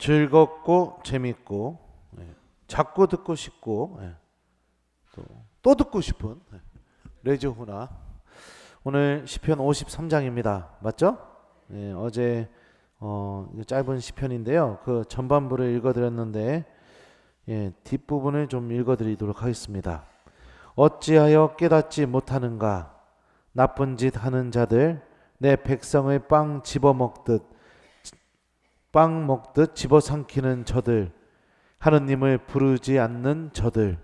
즐겁고 재밌고 예, 자꾸 듣고 싶고 예, 또, 또 듣고 싶은 예, 레저 후나 오늘 시편 53장입니다. 맞죠? 예, 어제 어, 짧은 시편인데요. 그 전반부를 읽어드렸는데 예, 뒷부분을 좀 읽어드리도록 하겠습니다. 어찌하여 깨닫지 못하는가? 나쁜 짓 하는 자들 내 백성을 빵 집어먹듯 빵 먹듯 집어삼키는 저들 하느님을 부르지 않는 저들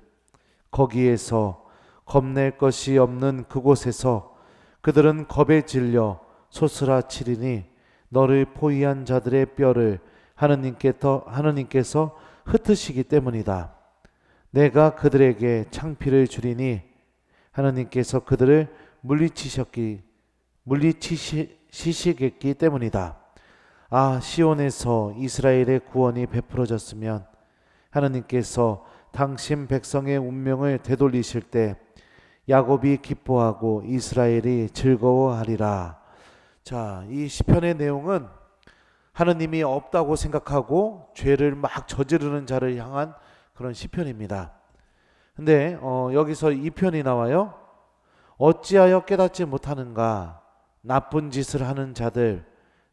거기에서 겁낼 것이 없는 그곳에서 그들은 겁에 질려 소스라치리니 너를 포위한 자들의 뼈를 하느님께서 하느님께서 흩으시기 때문이다. 내가 그들에게 창피를 주리니 하느님께서 그들을 물리치셨기 물리치시겠기 때문이다. 아 시온에서 이스라엘의 구원이 베풀어졌으면 하느님께서 당신 백성의 운명을 되돌리실 때 야곱이 기뻐하고 이스라엘이 즐거워하리라. 자, 이 시편의 내용은 하느님이 없다고 생각하고 죄를 막 저지르는 자를 향한 그런 시편입니다. 근데 어, 여기서 이 편이 나와요. 어찌하여 깨닫지 못하는가? 나쁜 짓을 하는 자들,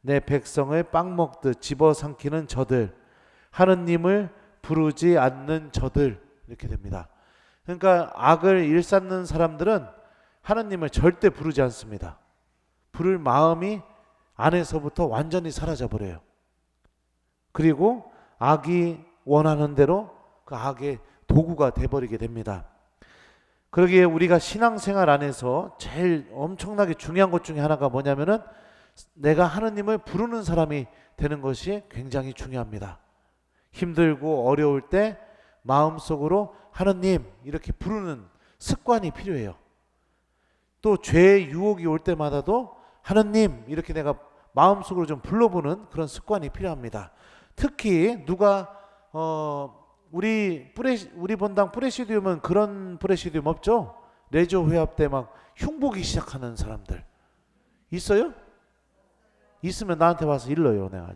내 백성을 빵 먹듯 집어삼키는 저들, 하느님을 부르지 않는 저들 이렇게 됩니다. 그러니까 악을 일삼는 사람들은 하느님을 절대 부르지 않습니다. 부를 마음이 안에서부터 완전히 사라져 버려요. 그리고 악이 원하는 대로 그 악의 도구가 돼 버리게 됩니다. 그러기에 우리가 신앙생활 안에서 제일 엄청나게 중요한 것 중에 하나가 뭐냐면은 내가 하느님을 부르는 사람이 되는 것이 굉장히 중요합니다. 힘들고 어려울 때 마음속으로 하느님 이렇게 부르는 습관이 필요해요. 또 죄의 유혹이 올 때마다도 하느님 이렇게 내가 마음속으로 좀 불러보는 그런 습관이 필요합니다. 특히 누가 어 우리 프레 우리 본당 프레시디움은 그런 프레시디움 없죠? 레저 회합 때 막 흉보기 시작하는 사람들 있어요? 있으면 나한테 와서 일러요 내가.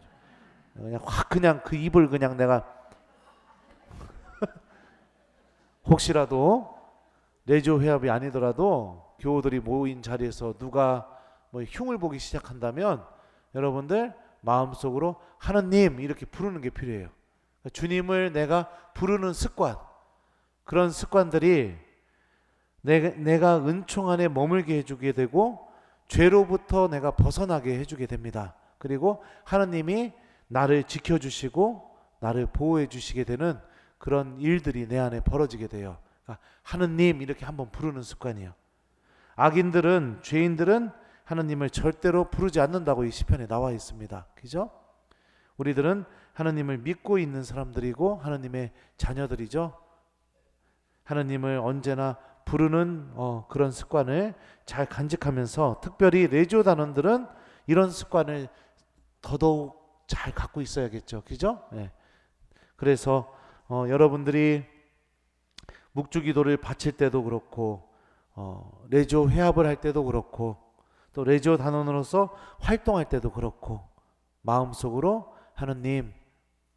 그냥 확 그냥 그 입을 그냥 내가 혹시라도 레저 회합이 아니더라도 교우들이 모인 자리에서 누가 뭐 흉을 보기 시작한다면 여러분들 마음속으로 하느님 이렇게 부르는 게 필요해요. 주님을 내가 부르는 습관 그런 습관들이 내가, 내가 은총 안에 머물게 해주게 되고 죄로부터 내가 벗어나게 해주게 됩니다. 그리고 하느님이 나를 지켜주시고 나를 보호해 주시게 되는 그런 일들이 내 안에 벌어지게 돼요. 그러니까 하느님 이렇게 한번 부르는 습관이에요. 악인들은 죄인들은 하느님을 절대로 부르지 않는다고 이 시편에 나와 있습니다. 그죠? 우리들은 하느님을 믿고 있는 사람들이고 하느님의 자녀들이죠. 하느님을 언제나 부르는 어, 그런 습관을 잘 간직하면서 특별히 레지오 단원들은 이런 습관을 더더욱 잘 갖고 있어야겠죠. 그죠? 네. 그래서 어, 여러분들이 묵주기도를 바칠 때도 그렇고 어, 레지오 회합을 할 때도 그렇고 또 레지오 단원으로서 활동할 때도 그렇고 마음속으로 하느님,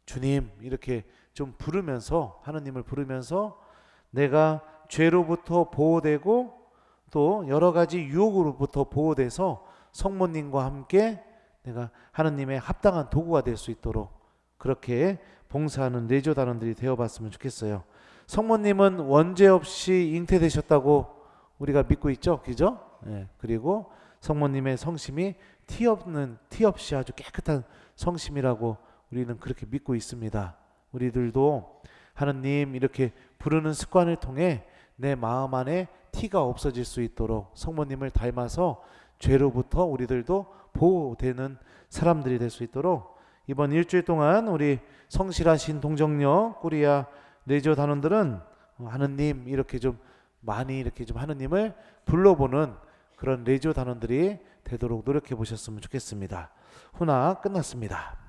주님 이렇게 좀 부르면서 하느님을 부르면서 내가 죄로부터 보호되고 또 여러 가지 유혹으로부터 보호돼서 성모님과 함께 내가 하느님의 합당한 도구가 될 수 있도록 그렇게 봉사하는 레조 단원들이 되어봤으면 좋겠어요. 성모님은 원죄 없이 잉태되셨다고 우리가 믿고 있죠, 그죠? 예, 그리고 성모님의 성심이 티 없는 티 없이 아주 깨끗한 성심이라고 우리는 그렇게 믿고 있습니다. 우리들도 하느님 이렇게 부르는 습관을 통해 내 마음 안에 티가 없어질 수 있도록 성모님을 닮아서 죄로부터 우리들도 보호되는 사람들이 될 수 있도록 이번 일주일 동안 우리 성실하신 동정녀 꾸리아 레지오 단원들은 하느님 이렇게 좀 많이 이렇게 좀 하느님을 불러보는 그런 레지오 단원들이 되도록 노력해 보셨으면 좋겠습니다. 후나 끝났습니다.